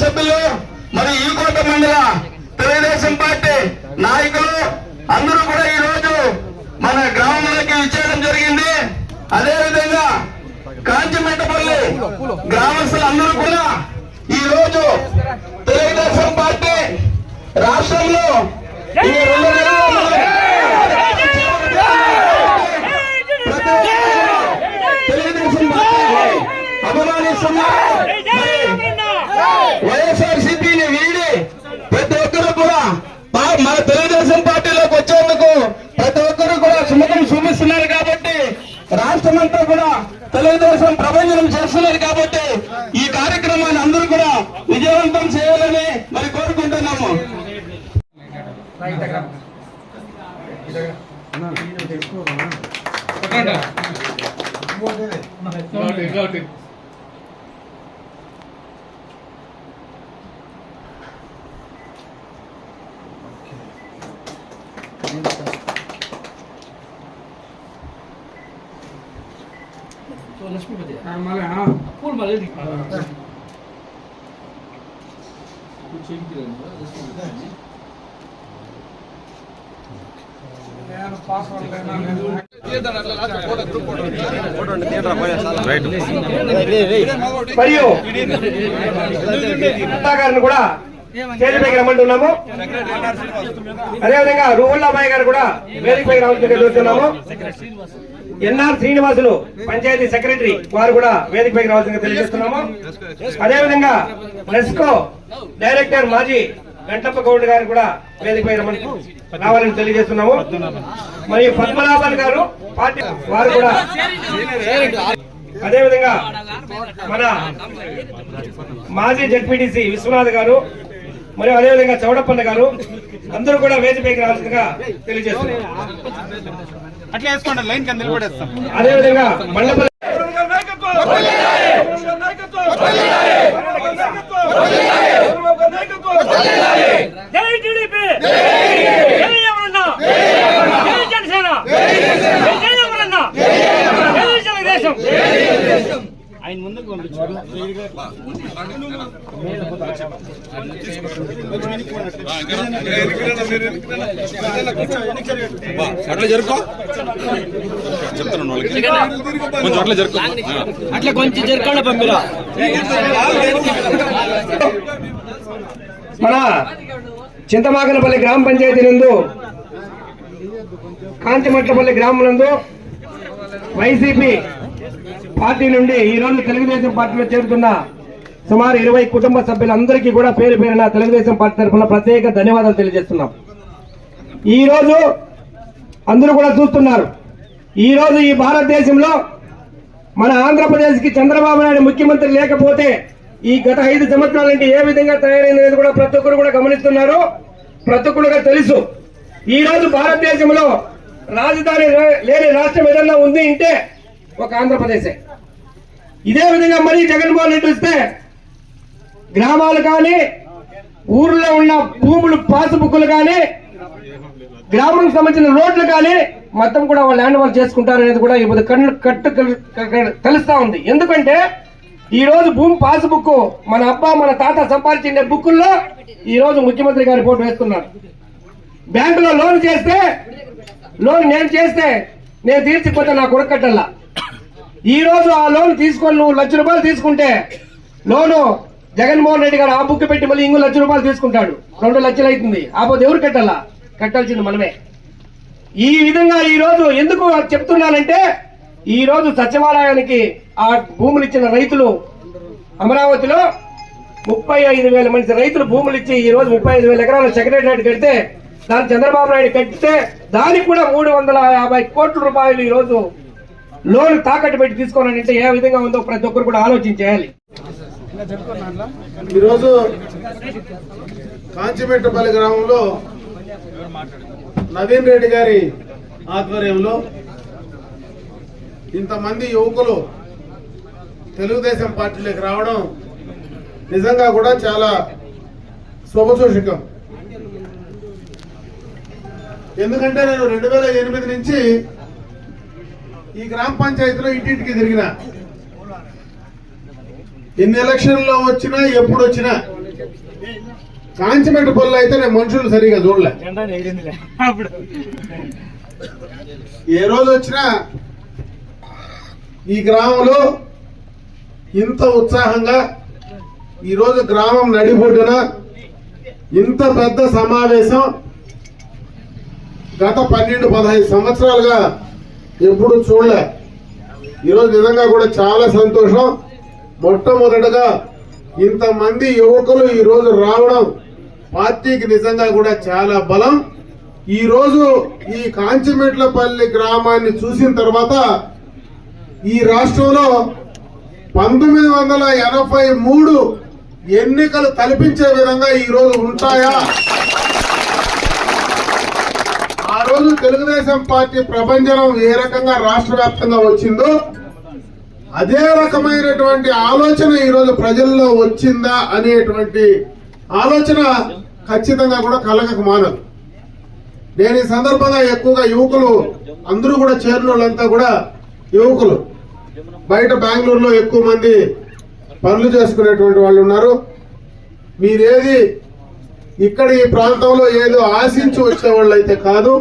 సభ్యులు మరి ఈ కోట మండల తెలుగుదేశం పార్టీ నాయకులు అందరూ కూడా ఈ రోజు మన గ్రామంలోకి ఇచ్చేయడం జరిగింది. అదేవిధంగా కాంచిమెట్టపల్లి గ్రామస్తులు అందరూ కూడా ఈ రోజు తెలుగుదేశం పార్టీ రాష్ట్రంలో ఈ రెండు తెలుగుదేశం పార్టీ అభిమానిస్తున్నారు. వైఎస్ఆర్ సిపిని వీడి ప్రతి ఒక్కరు కూడా మన తెలుగుదేశం పార్టీలోకి వచ్చేందుకు ప్రతి ఒక్కరు కూడా సుముఖం చూపిస్తున్నారు కాబట్టి రాష్ట్రం అంతా కూడా తెలుగుదేశం ప్రభంజనం చేస్తున్నారు కాబట్టి ఈ కార్యక్రమాన్ని అందరూ కూడా విజయవంతం చేయాలని మరి కోరుకుంటున్నాము. మరియు గుప్తా గారిని కూడా స్టేజ్ పైకి రమ్మంటున్నాము అదేవిధంగా రూహుల్లాబాయ్ గారు కూడా వేదిక పైకి రావాల్సిందిగా చూస్తున్నాము ఎన్ఆర్ శ్రీనివాసులు పంచాయతీ సెక్రటరీ వారు కూడా వేదిక పైకి రావాల్సిందిగా తెలియజేస్తున్నాము. అదేవిధంగా నెస్కో డైరెక్టర్ మాజీ వెంటప్ప గౌడ్ గారు కూడా వేదిక పైకి రావాలని తెలియజేస్తున్నాము. మరియు పద్మనాభన్ గారు పార్టీ వారు కూడా అదేవిధంగా మన మాజీ జడ్పీటీసీ విశ్వనాథ్ గారు మరియు అదేవిధంగా చౌడప్పన్న గారు అందరూ కూడా వేదికపైకి రావాల్సిందిగా తెలియజేస్తున్నారు అట్లా వేసుకోండి లైన్ కింద నిలబడేస్తాం అదేవిధంగా మండప జై టీడీపీ జై అమరన్న జై జనసేన జై అమరన్న జై తెలుగుదేశం ఆయన ముందుకు పంపించారు అట్లా జరుకో చెప్తున్నాను వాళ్ళకి కొంచెం అట్లా జరుకో అట్లా కొంచెం జరగకుండా పంపిరా. మన చింతమాకనపల్లి గ్రామ పంచాయతీ నందు కాంతిమట్లపల్లి గ్రామం నందు వైసీపీ పార్టీ నుండి ఈ రోజు తెలుగుదేశం పార్టీలో చేరుతున్న సుమారు ఇరవై కుటుంబ సభ్యులందరికీ కూడా పేరు పేరున తెలుగుదేశం పార్టీ తరఫున ప్రత్యేక ధన్యవాదాలు తెలియజేస్తున్నాం. ఈరోజు అందరూ కూడా చూస్తున్నారు. ఈ రోజు ఈ భారతదేశంలో మన ఆంధ్రప్రదేశ్కి చంద్రబాబు నాయుడు ముఖ్యమంత్రి లేకపోతే ఈ గత ఐదు సంవత్సరాల నుండి ఏ విధంగా తయారైందనేది కూడా ప్రతి ఒక్కరు కూడా గమనిస్తున్నారు. ప్రతి ఒక్కరుగా తెలుసు. ఈ రోజు భారతదేశంలో రాజధాని లేని రాష్ట్రం ఏదన్నా ఉంది అంటే ఒక ఆంధ్రప్రదేశే. ఇదే విధంగా మరీ జగన్మోహన్ రెడ్డి వస్తే గ్రామాలు కానీ ఊర్లో ఉన్న భూములు పాసుబుక్కులు కానీ గ్రామం సంబంధించిన రోడ్లు కానీ మొత్తం కూడా వాళ్ళు ల్యాండ్ వాళ్ళు చేసుకుంటారు అనేది కూడా ఇప్పుడు కన్ను కట్టు తెలుస్తా ఉంది. ఎందుకంటే ఈ రోజు భూమి పాస్ బుక్ మన అబ్బా మన తాత సంపాదించిన బుక్కుల్లో ఈ రోజు ముఖ్యమంత్రి గారి ఫోటో వేస్తున్నారు బ్యాంకులో లోన్ చేస్తే లోన్ నేను చేస్తే నేను తీర్చిపోతే నా కొడుకు కట్టల్లా? ఈ రోజు ఆ లోన్ తీసుకొని నువ్వు లక్ష రూపాయలు తీసుకుంటే లోను జగన్మోహన్ రెడ్డి గారు ఆ బుక్ పెట్టి మళ్ళీ ఇంకో లక్ష రూపాయలు తీసుకుంటాడు. రెండు లక్షలు అవుతుంది. ఆపోతే ఎవరు కట్టాలా? కట్టాల్సింది మనమే. ఈ విధంగా ఈ రోజు ఎందుకు చెప్తున్నానంటే ఈ రోజు సచివాలయానికి ఆ భూములు ఇచ్చిన రైతులు అమరావతిలో ముప్పై ఐదు వేల మంది రైతులు భూములు ఇచ్చి ఈ రోజు ముప్పై ఐదు వేల ఎకరాల సెక్రటరియట్ కడితే దాన్ని చంద్రబాబు నాయుడు కట్టితే దానికి కూడా మూడు వందల యాభై కోట్ల రూపాయలు ఈ రోజు లోన్ తాకట్టు పెట్టి తీసుకోవాలంటే ఏ విధంగా ఉందో ప్రతి ఒక్కరు కూడా ఆలోచించేయాలి ఈరోజు కాంచిమెట్టపల్లి గ్రామంలో నవీన్ రెడ్డి గారి ఆధ్వర్యంలో ఇంతమంది యువకులు తెలుగుదేశం పార్టీలోకి రావడం నిజంగా కూడా చాలా శుభసూచకం. ఎందుకంటే నేను రెండు వేల ఎనిమిది నుంచి ఈ గ్రామ పంచాయతీలో ఇంటింటికి తిరిగిన. ఎన్ని ఎలక్షన్లో వచ్చినా ఎప్పుడు వచ్చినా. కాంచిమెట్ పనులు అయితే నేను మనుషులు సరిగా చూడలే. ఏ రోజు వచ్చినా ఈ గ్రామంలో ఇంత ఉత్సాహంగా ఈరోజు గ్రామం నడిబొడ్డున ఇంత పెద్ద సమావేశం గత పన్నెండు పదహైదు సంవత్సరాలుగా ఎప్పుడు చూడలే. ఈరోజు నిజంగా కూడా చాలా సంతోషం. మొట్టమొదటగా ఇంతమంది యువకులు ఈరోజు రావడం పార్టీకి నిజంగా కూడా చాలా బలం. ఈరోజు ఈ కాంచిమెట్లపల్లి గ్రామాన్ని చూసిన తర్వాత ఈ రాష్ట్రంలో పంతొమ్మిది వందల ఎనభై మూడు ఎన్నికలు కల్పించే విధంగా ఈరోజు ఉంటాయా? రోజు తెలుగుదేశం పార్టీ ప్రపంచం ఏ రకంగా రాష్ట్ర వ్యాప్తంగా వచ్చిందో అదే రకమైనటువంటి ఆలోచన ఈ రోజు ప్రజల్లో వచ్చిందా అనేటువంటి ఆలోచన ఖచ్చితంగా కూడా కలగక మానదు. నేను ఈ సందర్భంగా ఎక్కువగా యువకులు అందరూ కూడా చేరిన వాళ్ళంతా కూడా యువకులు బయట బెంగళూరులో ఎక్కువ మంది పనులు చేసుకునేటువంటి వాళ్ళు ఉన్నారు. మీరేది ఇక్కడ ఈ ప్రాంతంలో ఏదో ఆశించి వచ్చేవాళ్ళు అయితే కాదు.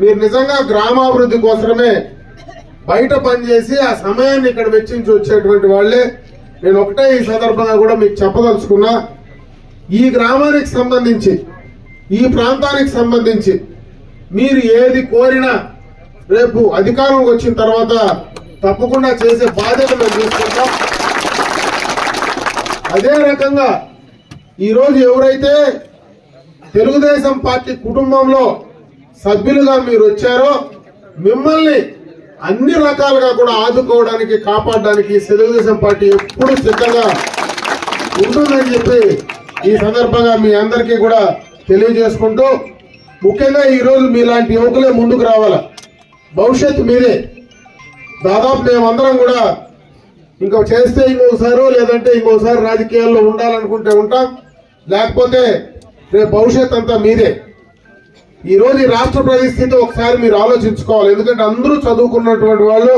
మీరు నిజంగా గ్రామాభివృద్ధి కోసమే బయట పనిచేసి ఆ సమయాన్ని ఇక్కడ వెచ్చించి వచ్చేటువంటి వాళ్ళే. నేను ఒకటే ఈ సందర్భంగా కూడా మీకు చెప్పదలుచుకున్నా ఈ గ్రామానికి సంబంధించి ఈ ప్రాంతానికి సంబంధించి మీరు ఏది కోరినా రేపు అధికారం వచ్చిన తర్వాత తప్పకుండా చేసే బాధ్యత మేము తీసుకుంటాం. అదే రకంగా ఈరోజు ఎవరైతే తెలుగుదేశం పార్టీ కుటుంబంలో సభ్యులుగా మీరు వచ్చారో మిమ్మల్ని అన్ని రకాలుగా కూడా ఆదుకోవడానికి కాపాడడానికి తెలుగుదేశం పార్టీ ఎప్పుడు సిద్ధంగా ఉంటుందని చెప్పి ఈ సందర్భంగా మీ అందరికీ కూడా తెలియజేసుకుంటూ ముఖ్యంగా ఈ రోజు మీలాంటి యువకులే ముందుకు రావాల? భవిష్యత్తు మీదే. దాదాపు మేమందరం కూడా ఇంకా చేస్తే ఇంకోసారి లేదంటే ఇంకోసారి రాజకీయాల్లో ఉండాలనుకుంటే ఉంటాం. లేకపోతే రేపు భవిష్యత్ అంతా మీదే. ఈరోజు ఈ రాష్ట్ర పరిస్థితి ఒకసారి మీరు ఆలోచించుకోవాలి. ఎందుకంటే అందరూ చదువుకున్నటువంటి వాళ్ళు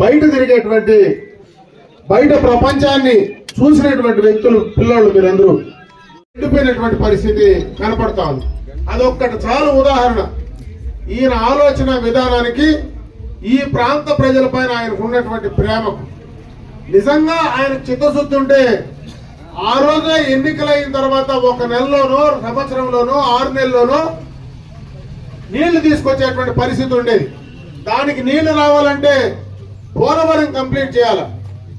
బయట తిరిగేటువంటి బయట ప్రపంచాన్ని చూసినటువంటి వ్యక్తులు పిల్లలు మీరందరూ ఎండిపోయినటువంటి పరిస్థితి కనపడతా ఉంది. అదొక్కటి చాలు ఉదాహరణ. ఈయన ఆలోచన విధానానికి ఈ ప్రాంత ప్రజలపైన ఆయనకు ఉన్నటువంటి ప్రేమకు. నిజంగా ఆయన చిత్తశుద్ధి ఉంటే ఆ రోజే ఎన్నికలైన తర్వాత ఒక నెలలోనో సంవత్సరంలోనో ఆరు నెలల్లోనో నీళ్ళు తీసుకొచ్చేటువంటి పరిస్థితి ఉండేది. దానికి నీళ్ళు రావాలంటే పోలవరం కంప్లీట్ చేయాలి?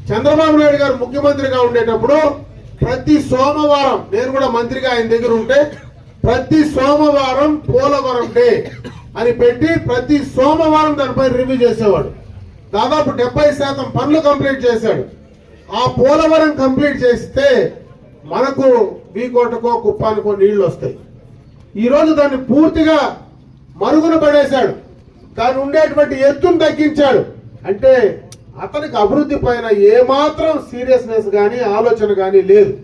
చంద్రబాబు నాయుడు గారు ముఖ్యమంత్రిగా ఉండేటప్పుడు ప్రతి సోమవారం నేను కూడా మంత్రిగా ఆయన దగ్గర ఉంటే ప్రతి సోమవారం పోలవరం డే అని పెట్టి ప్రతి సోమవారం దానిపై రివ్యూ చేసేవాడు. దాదాపు డెబ్బై శాతం పనులు కంప్లీట్ చేశాడు. ఆ పోలవరం కంప్లీట్ చేస్తే మనకు వీకోటకో కుప్పానికో నీళ్ళు వస్తాయి. ఈరోజు దాన్ని పూర్తిగా మరుగున పడేశాడు. దాని ఉండేటువంటి ఎత్తును తగ్గించాడు. అంటే అతనికి అభివృద్ధి పైన ఏమాత్రం సీరియస్నెస్ కానీ ఆలోచన కానీ లేదు.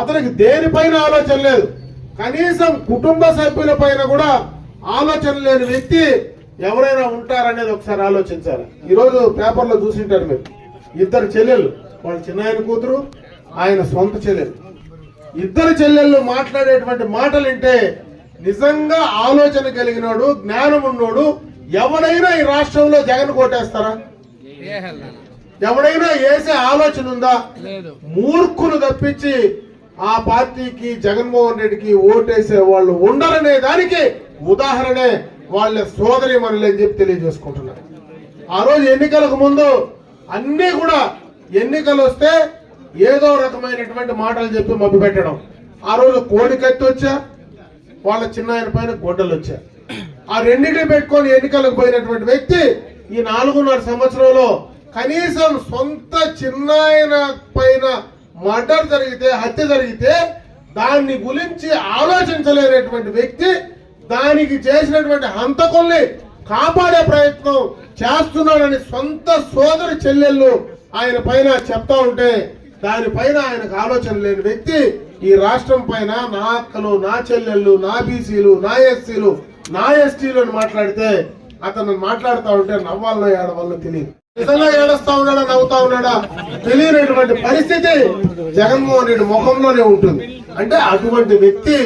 అతనికి దేనిపైన ఆలోచన లేదు. కనీసం కుటుంబ సభ్యుల పైన కూడా ఆలోచన లేని వ్యక్తి ఎవరైనా ఉంటారనేది ఒకసారి ఆలోచించాలి. ఈరోజు పేపర్లో చూసింటారు మీరు. ఇద్దరు చెల్లెళ్ళు. వాళ్ళ చిన్నాయన కూతురు ఆయన సొంత చెల్లెలు. ఇద్దరు చెల్లెళ్ళు మాట్లాడేటువంటి మాటలు వింటే నిజంగా ఆలోచన కలిగినోడు జ్ఞానం ఉన్నోడు ఎవడైనా ఈ రాష్ట్రంలో జగన్ కొట్టేస్తారా? ఎవడైనా వేసే ఆలోచన ఉందా? మూర్ఖులు తప్పించి ఆ పార్టీకి జగన్మోహన్ రెడ్డికి ఓటేసే వాళ్ళు ఉండరనే దానికి ఉదాహరణే వాళ్ళ సోదరి మనల్ని అని చెప్పి తెలియజేసుకుంటున్నారు ఆ రోజు ఎన్నికలకు ముందు అన్ని కూడా ఎన్నికలు వస్తే ఏదో రకమైనటువంటి మాటలు చెప్పి పెట్టడం ఆ రోజు కోడి కత్తి వచ్చా? వాళ్ళ చిన్న ఆయన పైన గొడ్డలు వచ్చాయి. ఆ రెండింటిని పెట్టుకొని ఎన్నికలకు పోయినటువంటి వ్యక్తి ఈ నాలుగున్నర సంవత్సరంలో కనీసం సొంత చిన్నాయన పైన మర్డర్ జరిగితే హత్య జరిగితే దాన్ని గురించి ఆలోచించలేనటువంటి వ్యక్తి దానికి చేసినటువంటి హంతకుల్ని కాపాడే ప్రయత్నం చేస్తున్నాడని సొంత సోదరి చెల్లెళ్ళు ఆయన పైన చెప్తా ఉంటే దానిపైన ఆయనకు ఆలోచన లేని వ్యక్తి ఈ రాష్ట్రం పైన నా అక్కలు నా చెల్లెళ్ళు నా బీసీలు నా ఎస్సీలు నా ఎస్టీలు అని మాట్లాడితే అతను మాట్లాడుతూ ఉంటే నవ్వాలనో ఏడవాలో తెలియదు. నిజంగా ఏడుస్తా ఉన్నాడా నవ్వుతా ఉన్నాడా? తెలియనటువంటి పరిస్థితి జగన్మోహన్ రెడ్డి ముఖంలోనే ఉంటుంది. అంటే అటువంటి వ్యక్తి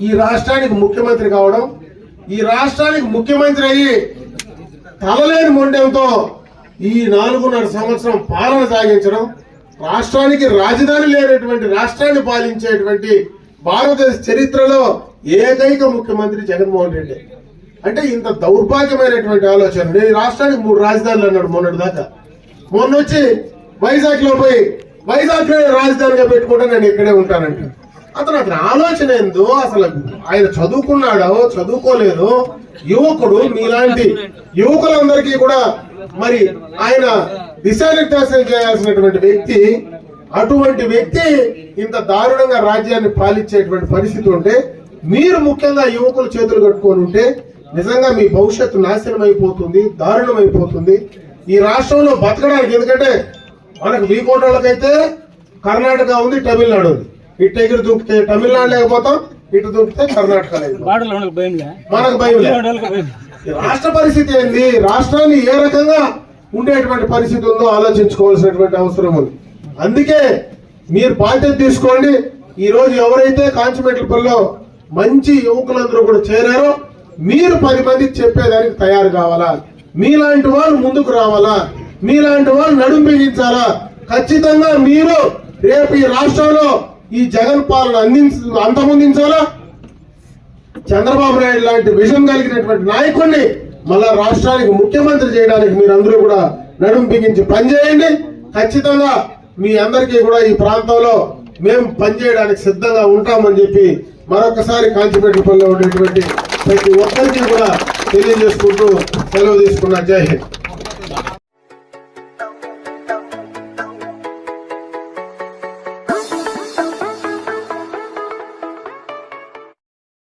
ఈ రాష్ట్రానికి ముఖ్యమంత్రి కావడం ఈ రాష్ట్రానికి ముఖ్యమంత్రి అయ్యి తలలేని మొండెంతో ఈ నాలుగున్నర సంవత్సరం పాలన సాగించడం రాష్ట్రానికి రాజధాని లేనటువంటి రాష్ట్రాన్ని పాలించేటువంటి భారతదేశ చరిత్రలో ఏకైక ముఖ్యమంత్రి జగన్మోహన్ రెడ్డి. అంటే ఇంత దౌర్భాగ్యమైనటువంటి ఆలోచన నేను ఈ రాష్ట్రానికి మూడు రాజధానులు అన్నాడు మొన్నటి దాకా. మొన్న వచ్చి వైజాగ్లో పోయి వైజాగ్ రాజధానిగా పెట్టుకుంటే నేను ఇక్కడే ఉంటానంట. అతను అతని ఆలోచన ఏందో అసలు ఆయన చదువుకున్నాడో చదువుకోలేదు యువకుడు మీలాంటి యువకులందరికీ కూడా మరి ఆయన దిశానిర్దేశం చేయాల్సినటువంటి వ్యక్తి అటువంటి వ్యక్తి ఇంత దారుణంగా రాజ్యాన్ని పాలించేటువంటి పరిస్థితి ఉంటే మీరు ముఖ్యంగా యువకులు చేతులు కట్టుకొని ఉంటే నిజంగా మీ భవిష్యత్తు నాశనం అయిపోతుంది దారుణం అయిపోతుంది. ఈ రాష్ట్రంలో బతకడానికి ఎందుకంటే మనకు వీకోటోళ్ళకైతే కర్ణాటక ఉంది తమిళనాడు ఉంది. ఇటు ఎగిరి దుంకితే తమిళనాడు లేకపోతాం ఇటు దుంకితే కర్ణాటక లేదు మనకు భయం లేదు రాష్ట్ర పరిస్థితి ఏంది? రాష్ట్రాన్ని ఏ రకంగా ఉండేటువంటి పరిస్థితి ఉందో ఆలోచించుకోవాల్సినటువంటి అవసరం ఉంది. అందుకే మీరు బాధ్యత తీసుకోండి. ఈ రోజు ఎవరైతే కాంచిమెట్లపల్లిలో మంచి యువకులందరూ కూడా చేరారో మీరు పది మందికి చెప్పేదానికి తయారు కావాలా? మీలాంటి వాళ్ళు ముందుకు రావాలా? మీలాంటి వాళ్ళు నడుం బిగించాలా? ఖచ్చితంగా మీరు రేపు ఈ రాష్ట్రంలో ఈ జగన్ పాలన అందించ అంతమొందించాలా? చంద్రబాబు నాయుడు లాంటి విషయం కలిగినటువంటి నాయకుడిని మళ్ళా రాష్ట్రానికి ముఖ్యమంత్రి చేయడానికి మీరందరూ కూడా నడుం బిగించి పనిచేయండి ఖచ్చితంగా మీ అందరికీ కూడా ఈ ప్రాంతంలో మేము పనిచేయడానికి సిద్ధంగా ఉంటామని చెప్పి మరొకసారి కాంచిపేటపల్లిలో ఉండేటువంటి ప్రతి ఒక్కరికి కూడా తెలియజేసుకుంటూ సెలవు తీసుకున్నా. జై హింద్.